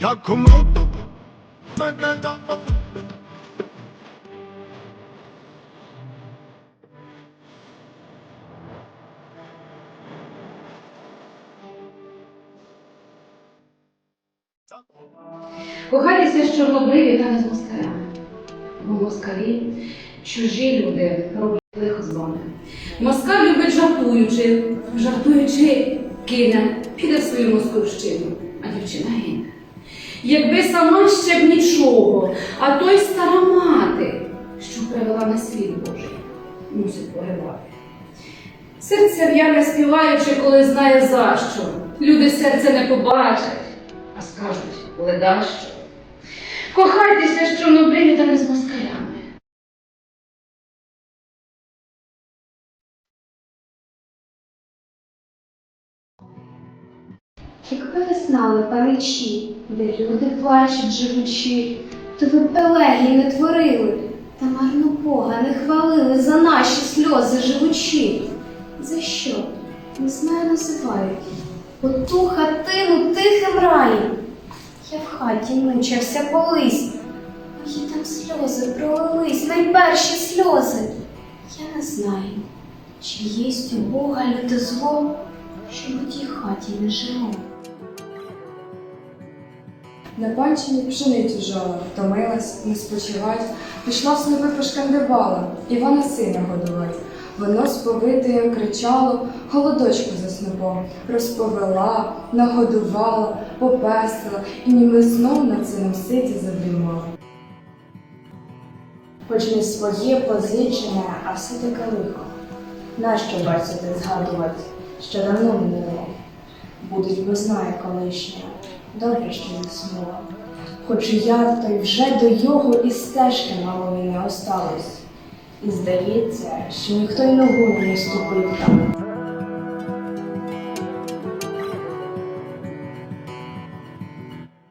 Якому мене дав. Кохайтеся з чорнобриві та не з москалями. Бо москалі чужі люди роблять лихо з вами. Москаль любить жартуючи, жартуючи, кине, піде в свою московщину, а дівчина гине. Якби сама ще б нічого, а той стара мати, що привела на світ Божий, мусить погибати. Серце в'яне співаючи, коли знає за що. Люди серце не побачать, а скажуть ледащо. Кохайтеся що чорнобриві та не з москалями. Якби ви знали, паничі, де люди плачуть живучи, то ви б не творили, та марно Бога не хвалили за наші сльози живучи. За що? Не знаю, називають. Оту хатину тихим раєм. Я в хаті мучився колись. Мої там сльози пролились, найперші сльози. Я не знаю, чи єсть у Бога люте зло, що в тій хаті не жило. На панчині пшеницю жала, втомилась, не спочивать, пішла в снопи пошкандибала, Івана сина годувать. Воно сповитою кричало, голодочку за снопом, розповела, нагодувала, попестила і ніби знов над сином ситі задрімала. хоч не своє позичене, а все таке лихо. Нащо бачити згадувати, що давно минуло? Будуть бо знає колишня, добре, що не сміла, Хоч я, то й вже до його і стежки малої не осталось. І здається, що ніхто й ногу не ступив там.